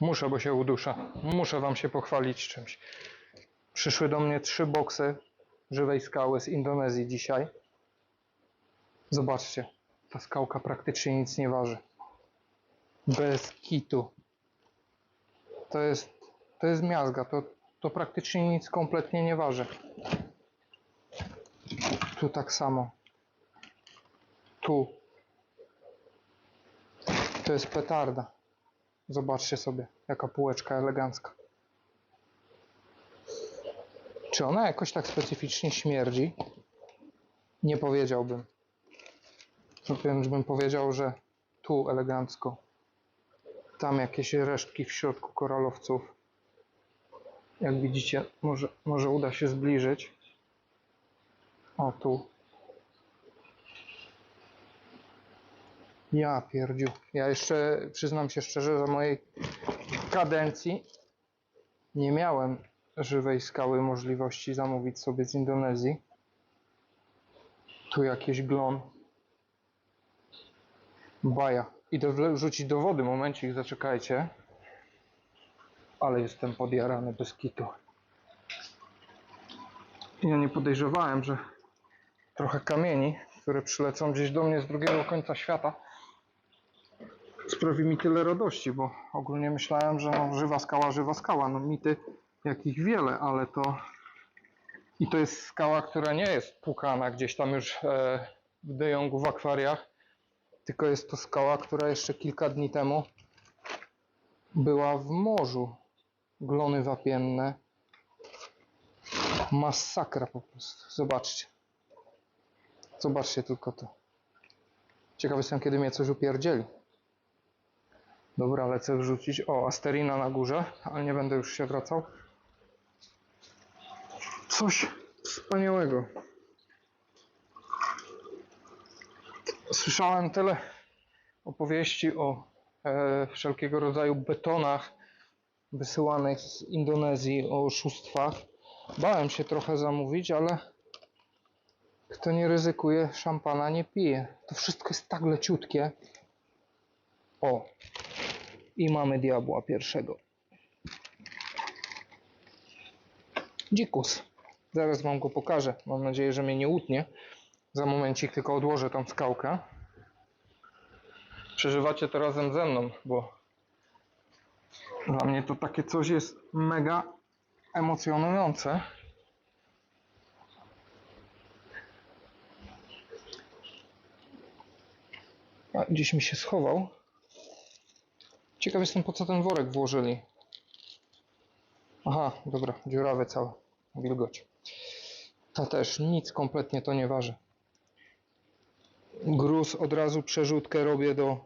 Muszę, bo się uduszę. Muszę wam się pochwalić czymś. Przyszły do mnie trzy boksy żywej skały z Indonezji dzisiaj. Zobaczcie, ta skałka praktycznie nic nie waży. Bez kitu. To jest, to jest miazga, to, to praktycznie nic kompletnie nie waży. Tu tak samo. Tu. To jest petarda. Zobaczcie sobie, jaka półeczka elegancka. Czy ona jakoś tak specyficznie śmierdzi? Nie powiedziałbym. Bym powiedział, że tu elegancko. Tam jakieś resztki w środku koralowców. Jak widzicie, może, może uda się zbliżyć. O, tu. Ja pierdziu. Ja jeszcze przyznam się szczerze, za mojej kadencji nie miałem żywej skały możliwości zamówić sobie z Indonezji. Tu jakiś glon. Baja. Idę wle- wrzucić do wody, momencik, zaczekajcie. Ale jestem podjarany bez kitu. Ja nie podejrzewałem, że trochę kamieni, które przylecą gdzieś do mnie z drugiego końca świata, sprawi mi tyle radości, bo ogólnie myślałem, że no, żywa skała, żywa skała. No mity jakich wiele, ale to i to jest skała, która nie jest płukana gdzieś tam już e, w De Jongu w akwariach, tylko jest to skała, która jeszcze kilka dni temu była w morzu. Glony wapienne. Masakra po prostu. Zobaczcie. Zobaczcie tylko to. Ciekawy jestem, kiedy mnie coś upierdzieli. Dobra, lecę wrzucić. O, Asterina na górze, ale nie będę już się wracał. Coś wspaniałego. Słyszałem tyle opowieści o e, wszelkiego rodzaju betonach wysyłanych z Indonezji, o oszustwach. Bałem się trochę zamówić, ale kto nie ryzykuje, szampana nie pije. To wszystko jest tak leciutkie. O, i mamy diabła pierwszego. Dzikus. Zaraz wam go pokażę. Mam nadzieję, że mnie nie utnie. Za momencik tylko odłożę tą skałkę. Przeżywacie to razem ze mną, bo dla mnie to takie coś jest mega emocjonujące. A gdzieś mi się schował. Ciekaw jestem, po co ten worek włożyli. Aha, dobra, dziurawy cały. Wilgoć. Ta też, nic kompletnie to nie waży. Gruz od razu przerzutkę robię do,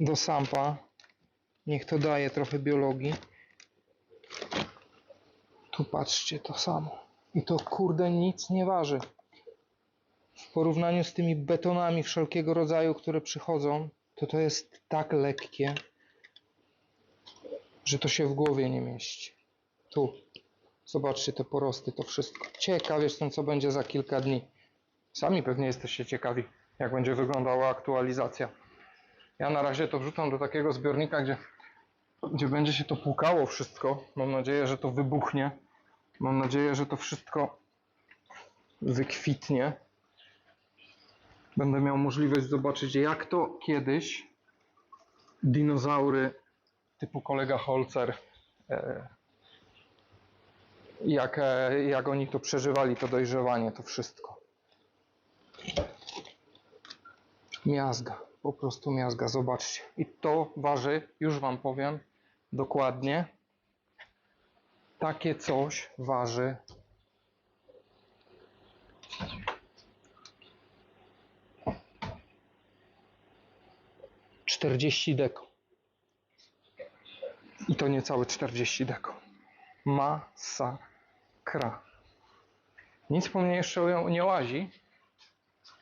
do sampa. Niech to daje trochę biologii. Tu patrzcie, to samo. I to kurde nic nie waży. W porównaniu z tymi betonami wszelkiego rodzaju, które przychodzą, to to jest tak lekkie, że to się w głowie nie mieści. Tu. Zobaczcie te porosty, to wszystko. Ciekaw jestem, co będzie za kilka dni. Sami pewnie jesteście ciekawi, jak będzie wyglądała aktualizacja. Ja na razie to wrzucam do takiego zbiornika, gdzie, gdzie będzie się to płukało wszystko. Mam nadzieję, że to wybuchnie. Mam nadzieję, że to wszystko wykwitnie. Będę miał możliwość zobaczyć, jak to kiedyś dinozaury typu kolega Holzer, e, jak, e, jak oni to przeżywali, to dojrzewanie, to wszystko. Miazga, po prostu miazga, zobaczcie. I to waży, już Wam powiem dokładnie, takie coś waży czterdzieści deko. I to niecałe 40 deko. Masakra. Nic po mnie jeszcze nie łazi,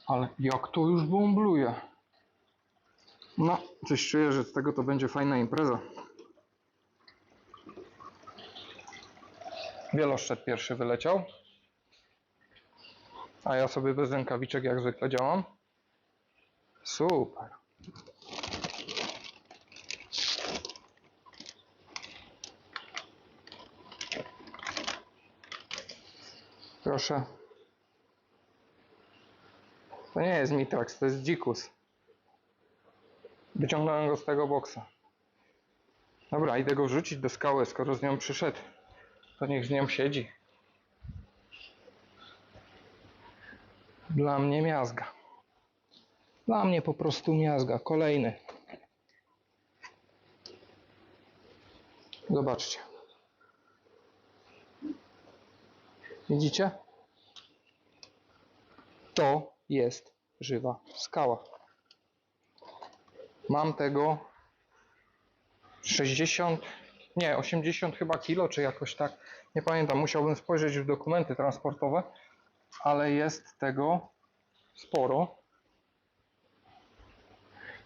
ale jak to już bąbluje. No, coś czuję, że z tego to będzie fajna impreza. Wieloszczep pierwszy wyleciał. A ja sobie bez rękawiczek jak zwykle działam. Super. Proszę. To nie jest Mitrax, to jest dzikus. Wyciągnąłem go z tego boksa. Dobra, idę go wrzucić do skały, skoro z nią przyszedł. To niech z nią siedzi. Dla mnie miazga. Dla mnie po prostu miazga. Kolejny. Zobaczcie. Widzicie? To jest żywa skała. Mam tego 60, nie, 80 chyba kilo, czy jakoś tak. Nie pamiętam, musiałbym spojrzeć w dokumenty transportowe, ale jest tego sporo.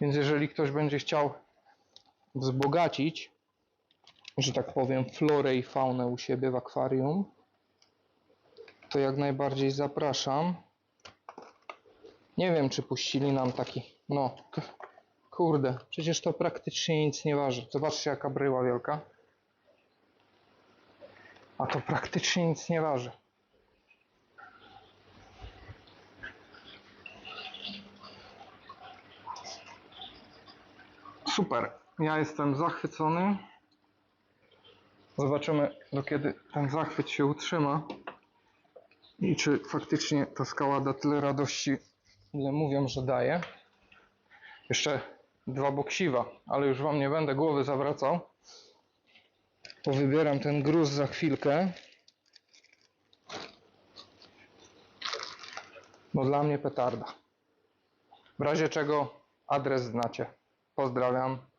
Więc jeżeli ktoś będzie chciał wzbogacić, że tak powiem, florę i faunę u siebie w akwarium, to jak najbardziej zapraszam. Nie wiem, czy puścili nam taki. No, kurde, przecież to praktycznie nic nie waży. Zobaczcie, jaka bryła wielka. A to praktycznie nic nie waży. Super. Ja jestem zachwycony. Zobaczymy, do kiedy ten zachwyt się utrzyma. I czy faktycznie ta skała da tyle radości, ile mówią, że daje. Jeszcze dwa boksiwa, ale już Wam nie będę głowy zawracał. Bo wybieram ten gruz za chwilkę. Bo dla mnie petarda. W razie czego adres znacie. Pozdrawiam.